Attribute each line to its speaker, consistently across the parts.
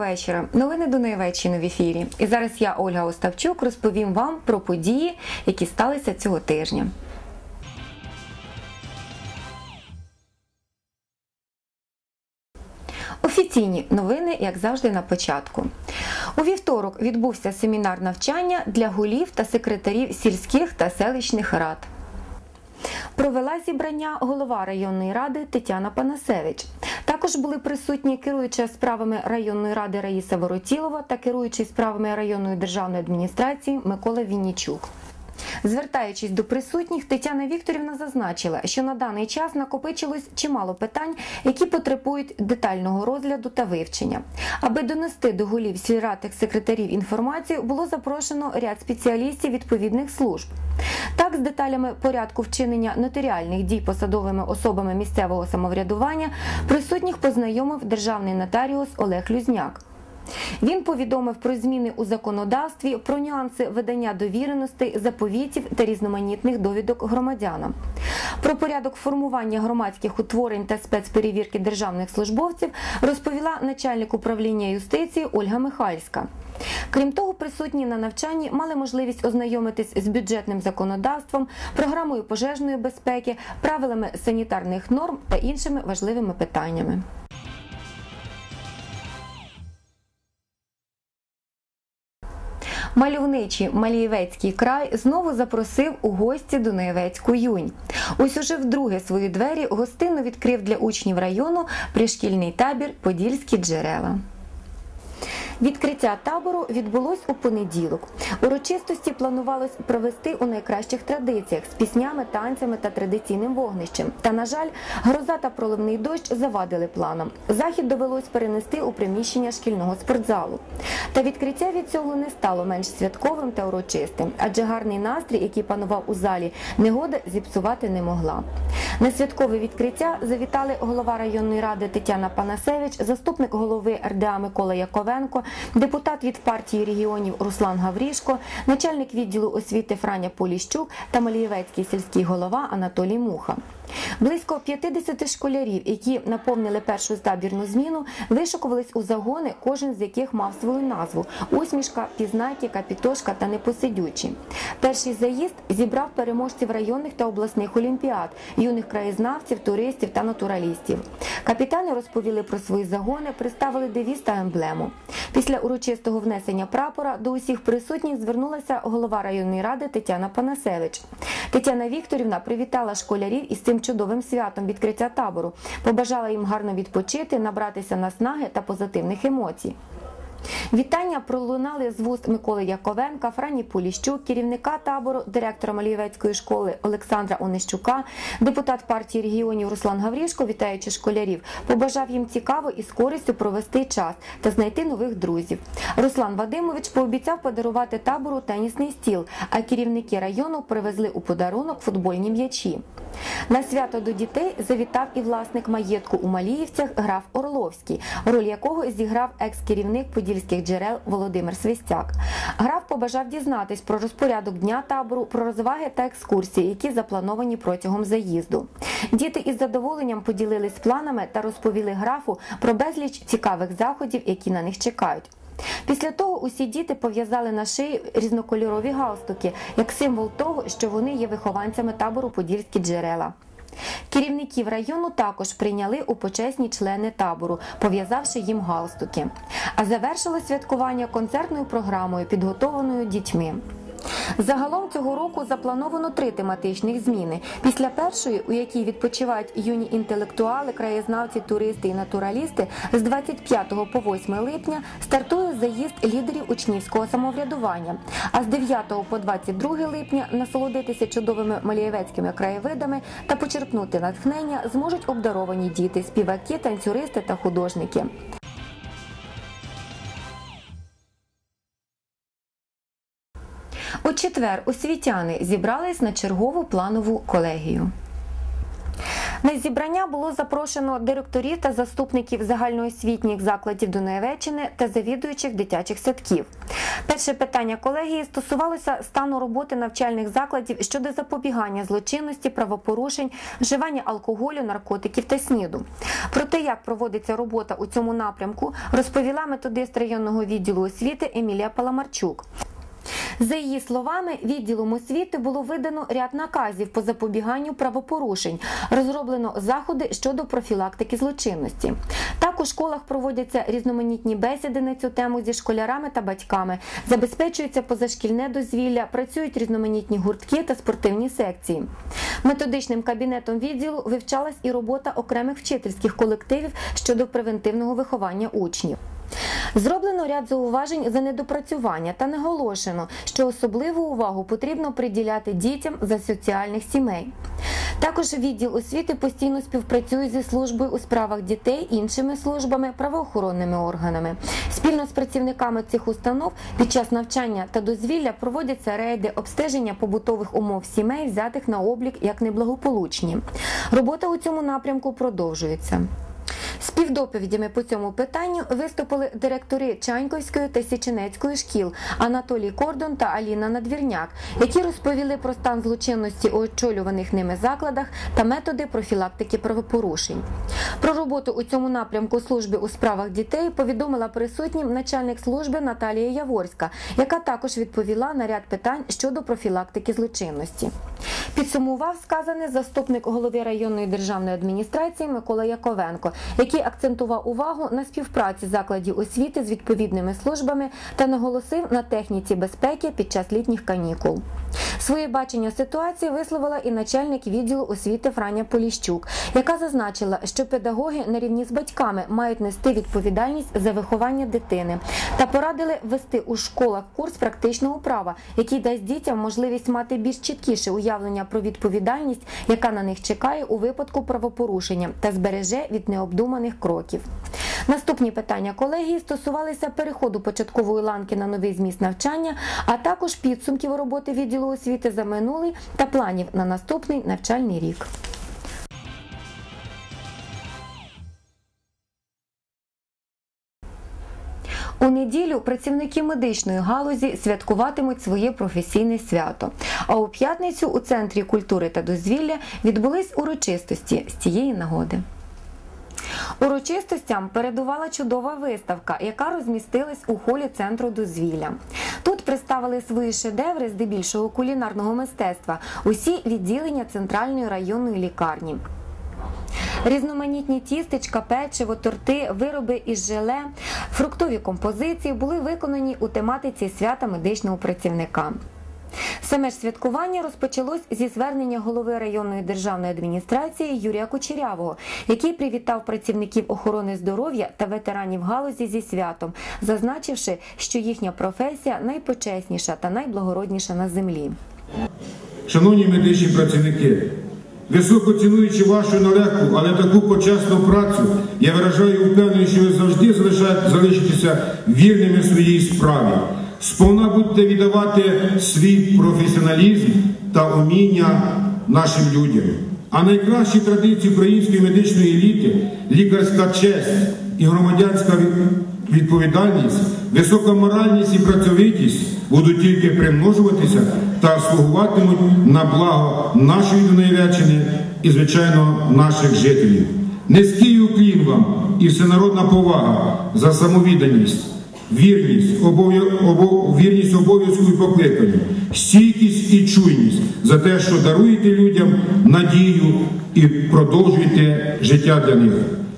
Speaker 1: Вечора. Новини Донеччини в ефірі. І зараз я, Ольга Оставчук, розповім вам про події, які сталися цього тижня. Офіційні новини, як завжди, на початку. У вівторок відбувся семінар навчання для голів та секретарів сільських та селищних рад. Провела зібрання голова районної ради Тетяна Панасевич. Також були присутні керуюча справами районної ради Раїса Воротілова та керуючий справами районної державної адміністрації Микола Віннічук. Звертаючись до присутніх, Тетяна Вікторівна зазначила, що на даний час накопичилось чимало питань, які потребують детального розгляду та вивчення. Аби донести до голів сільратих секретарів інформацію, було запрошено ряд спеціалістів відповідних служб. Так, з деталями порядку вчинення нотаріальних дій посадовими особами місцевого самоврядування присутніх познайомив державний нотаріус Олег Люзняк. Він повідомив про зміни у законодавстві, про нюанси видання довіреностей, заповітів та різноманітних довідок громадянам, про порядок формування громадських утворень та спецперевірки державних службовців розповіла начальник управління юстиції Ольга Михальська. Крім того, присутні на навчанні мали можливість ознайомитись з бюджетним законодавством, програмою пожежної безпеки, правилами санітарних норм та іншими важливими питаннями. Мальовничий Малієвецький край знову запросив у гості Дунаєвецьку юнь. Ось уже вдруге свої двері гостинно відкрив для учнів району пришкільний табір Подільські джерела. Відкриття табору відбулось у понеділок. Урочистості планувалось провести у найкращих традиціях з піснями, танцями та традиційним вогнищем. Та, на жаль, гроза та проливний дощ завадили планам. Захід довелось перенести у приміщення шкільного спортзалу. Та відкриття від цього не стало менш святковим та урочистим, адже гарний настрій, який панував у залі, негода зіпсувати не могла. На святкове відкриття завітали голова районної ради Тетяна Панасевич, заступник голови РДА Микола Яковенко, депутат від партії регіонів Руслан Гаврішко, начальник відділу освіти Франя Поліщук та Малієвецький сільський голова Анатолій Муха. Близько 50 школярів, які наповнили першу табірну зміну, вишукувались у загони, кожен з яких мав свою назву: усмішка, пізнайки, капітошка та непосидючі. Перший заїзд зібрав переможців районних та обласних олімпіад, юних краєзнавців, туристів та натуралістів. Капітани розповіли про свої загони, представили девіз та емблему. Після урочистого внесення прапора до усіх присутніх звернулася голова районної ради Тетяна Панасевич. Тетяна Вікторівна привітала школярів із цим чудовим святом відкриття табору, побажала їм гарно відпочити, набратися наснаги та позитивних емоцій. Вітання пролунали з вуст Миколи Яковенка, Франі Поліщук, керівника табору, директора Малієвецької школи Олександра Онищука, депутат партії регіонів Руслан Гаврішко, вітаючи школярів, побажав їм цікаво і з користю провести час та знайти нових друзів. Руслан Вадимович пообіцяв подарувати табору тенісний стіл, а керівники району привезли у подарунок футбольні м'ячі. На свято до дітей завітав і власник маєтку у Маліївцях граф Орловський, роль якого зіграв екс-керівник подільських джерел Володимир Свистяк. Граф побажав дізнатись про розпорядок дня табору, про розваги та екскурсії, які заплановані протягом заїзду. Діти із задоволенням поділились планами та розповіли графу про безліч цікавих заходів, які на них чекають. Після того усі діти пов'язали на шиї різнокольорові галстуки як символ того, що вони є вихованцями табору Подільські джерела. Керівників району також прийняли у почесні члени табору, пов'язавши їм галстуки. А завершили святкування концертною програмою, підготованою дітьми. Загалом цього року заплановано три тематичних зміни. Після першої, у якій відпочивають юні інтелектуали, краєзнавці, туристи і натуралісти, з 25 по 8 липня стартує заїзд лідерів учнівського самоврядування. А з 9 по 22 липня насолодитися чудовими малієвецькими краєвидами та почерпнути натхнення зможуть обдаровані діти, співаки, танцюристи та художники. У четвер освітяни зібрались на чергову планову колегію. На зібрання було запрошено директорів та заступників загальноосвітніх закладів Дунаєвеччини та завідуючих дитячих садків. Перше питання колегії стосувалося стану роботи навчальних закладів щодо запобігання злочинності, правопорушень, вживання алкоголю, наркотиків та сніду. Про те, як проводиться робота у цьому напрямку, розповіла методист районного відділу освіти Емілія Паламарчук. За її словами, відділом освіти було видано ряд наказів по запобіганню правопорушень, розроблено заходи щодо профілактики злочинності. Так у школах проводяться різноманітні бесіди на цю тему зі школярами та батьками, забезпечується позашкільне дозвілля, працюють різноманітні гуртки та спортивні секції. Методичним кабінетом відділу вивчалась і робота окремих вчительських колективів щодо превентивного виховання учнів. Зроблено ряд зауважень за недопрацювання та наголошено, що особливу увагу потрібно приділяти дітям з асоціальних сімей. Також відділ освіти постійно співпрацює зі службою у справах дітей, іншими службами, правоохоронними органами. Спільно з працівниками цих установ під час навчання та дозвілля проводяться рейди обстеження побутових умов сімей, взятих на облік як неблагополучні. Робота у цьому напрямку продовжується. Співдоповідями по цьому питанню виступили директори Чаньківської та Січенецької шкіл Анатолій Кордон та Аліна Надвірняк, які розповіли про стан злочинності у очолюваних ними закладах та методи профілактики правопорушень. Про роботу у цьому напрямку служби у справах дітей повідомила присутнім начальник служби Наталія Яворська, яка також відповіла на ряд питань щодо профілактики злочинності. Підсумував сказане заступник голови районної державної адміністрації Микола Яковенко, який акцентував увагу на співпраці закладів освіти з відповідними службами та наголосив на техніці безпеки під час літніх канікул. Своє бачення ситуації висловила і начальник відділу освіти Франя Поліщук, яка зазначила, що педагоги на рівні з батьками мають нести відповідальність за виховання дитини та порадили ввести у школах курс практичного права, який дасть дітям можливість мати більш чіткіше уявлення про відповідальність, яка на них чекає у випадку правопорушення, та збереже від необдуманих кроків. Наступні питання колегії стосувалися переходу початкової ланки на новий зміст навчання, а також підсумків роботи відділу освіти за минулий та планів на наступний навчальний рік. У неділю працівники медичної галузі святкуватимуть своє професійне свято. А у п'ятницю у центрі культури та дозвілля відбулись урочистості з цієї нагоди. Урочистостям передувала чудова виставка, яка розмістилась у холі центру дозвілля. Тут представили свої шедеври здебільшого кулінарного мистецтва, усі відділення центральної районної лікарні. Різноманітні тістечка, печиво, торти, вироби із желе, фруктові композиції були виконані у тематиці свята медичного працівника. Саме ж святкування розпочалось зі звернення голови районної державної адміністрації Юрія Кучерявого, який привітав працівників охорони здоров'я та ветеранів галузі зі святом, зазначивши, що їхня професія найпочесніша та найблагородніша на землі.
Speaker 2: Шановні медичні працівники, високо цінуючи вашу нелегку, але таку почесну працю, я виражаю впевненість, що ви завжди залишитеся вірними своїй справі. Сповна будете віддавати свій професіоналізм та уміння нашим людям. А найкращі традиції української медичної еліти, лікарська честь і громадянська відповідальність, висока моральність і працьовитість будуть тільки примножуватися та слугуватимуть на благо нашої Дунаєвеччини і, звичайно, наших жителів. Низький уклін вам і всенародна повага за самовідданість, вірність, обов'я- обо- вірність обов'язку і покликанню, стійкість і чуйність за те, що даруєте людям надію і продовжуєте життя для них.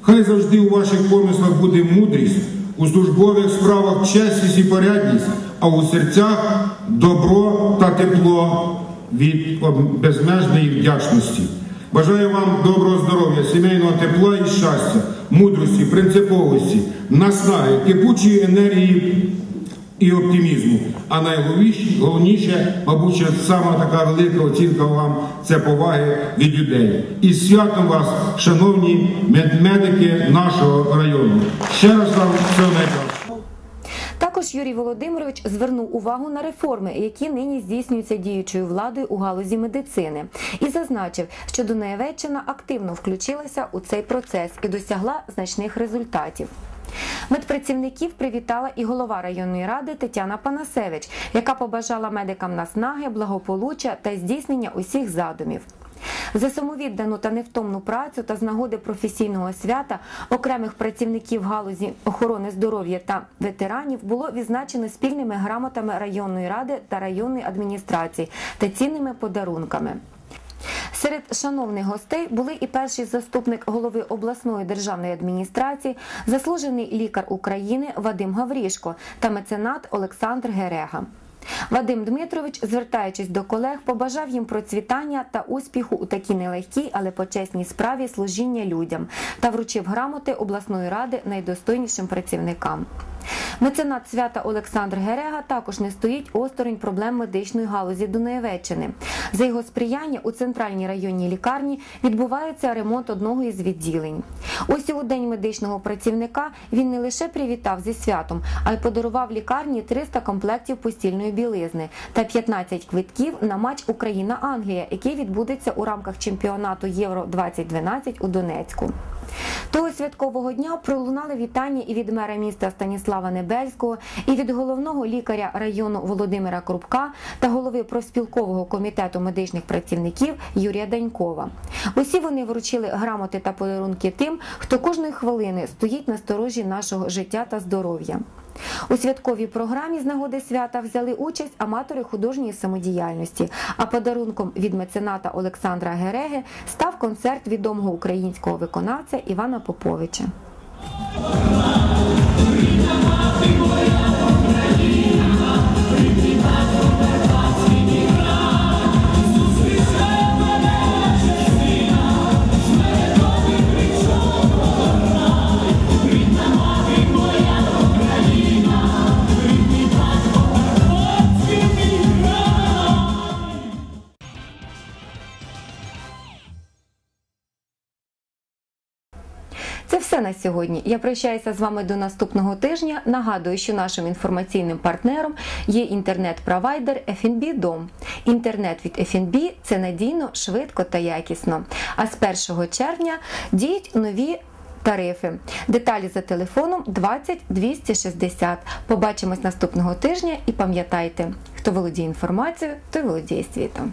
Speaker 2: Хай завжди у ваших помислах буде мудрість, у службових справах чесність і порядність, а у серцях добро та тепло від безмежної вдячності. Бажаю вам доброго здоров'я, сімейного тепла і щастя, мудрості, принциповості, наснаги, кипучої енергії і оптимізму. А найголовніше, головніше, мабуть, що сама така велика оцінка вам це поваги від людей. І святом вас, шановні мед- медики нашого району. Ще раз вам всього найкращого.
Speaker 1: Також Юрій Володимирович звернув увагу на реформи, які нині здійснюються діючою владою у галузі медицини, і зазначив, що Дунаєвеччина активно включилася у цей процес і досягла значних результатів. Медпрацівників привітала і голова районної ради Тетяна Панасевич, яка побажала медикам наснаги, благополуччя та здійснення усіх задумів. За самовіддану та невтомну працю та з нагоди професійного свята окремих працівників галузі охорони здоров'я та ветеранів було відзначено спільними грамотами районної ради та районної адміністрації та цінними подарунками. Серед шановних гостей були і перший заступник голови обласної державної адміністрації, заслужений лікар України Вадим Гаврішко та меценат Олександр Герега. Вадим Дмитрович, звертаючись до колег, побажав їм процвітання та успіху у такій нелегкій, але почесній справі служіння людям та вручив грамоти обласної ради найдостойнішим працівникам. Меценат свята Олександр Герега також не стоїть осторонь проблем медичної галузі Дунаєвеччини. За його сприяння у центральній районній лікарні відбувається ремонт одного із відділень. Ось у день медичного працівника він не лише привітав зі святом, а й подарував лікарні 300 комплектів постільної білизни та 15 квитків на матч Україна-Англія, який відбудеться у рамках чемпіонату Євро 2012 у Донецьку. Того святкового дня пролунали вітання і від мера міста Станіслава Небельського, і від головного лікаря району Володимира Крупка та голови профспілкового комітету медичних працівників Юрія Данькова. Усі вони вручили грамоти та подарунки тим, хто кожної хвилини стоїть на сторожі нашого життя та здоров'я. У святковій програмі з нагоди свята взяли участь аматори художньої самодіяльності. А подарунком від мецената Олександра Гереги став концерт відомого українського виконавця Івана Поповича. Це все на сьогодні. Я прощаюся з вами до наступного тижня. Нагадую, що нашим інформаційним партнером є інтернет-провайдер FNB Дом. Інтернет від FNB – це надійно, швидко та якісно. А з 1 червня діють нові. Тарифи. Деталі за телефоном 20 260. Побачимось наступного тижня і пам'ятайте, хто володіє інформацією, той володіє світом.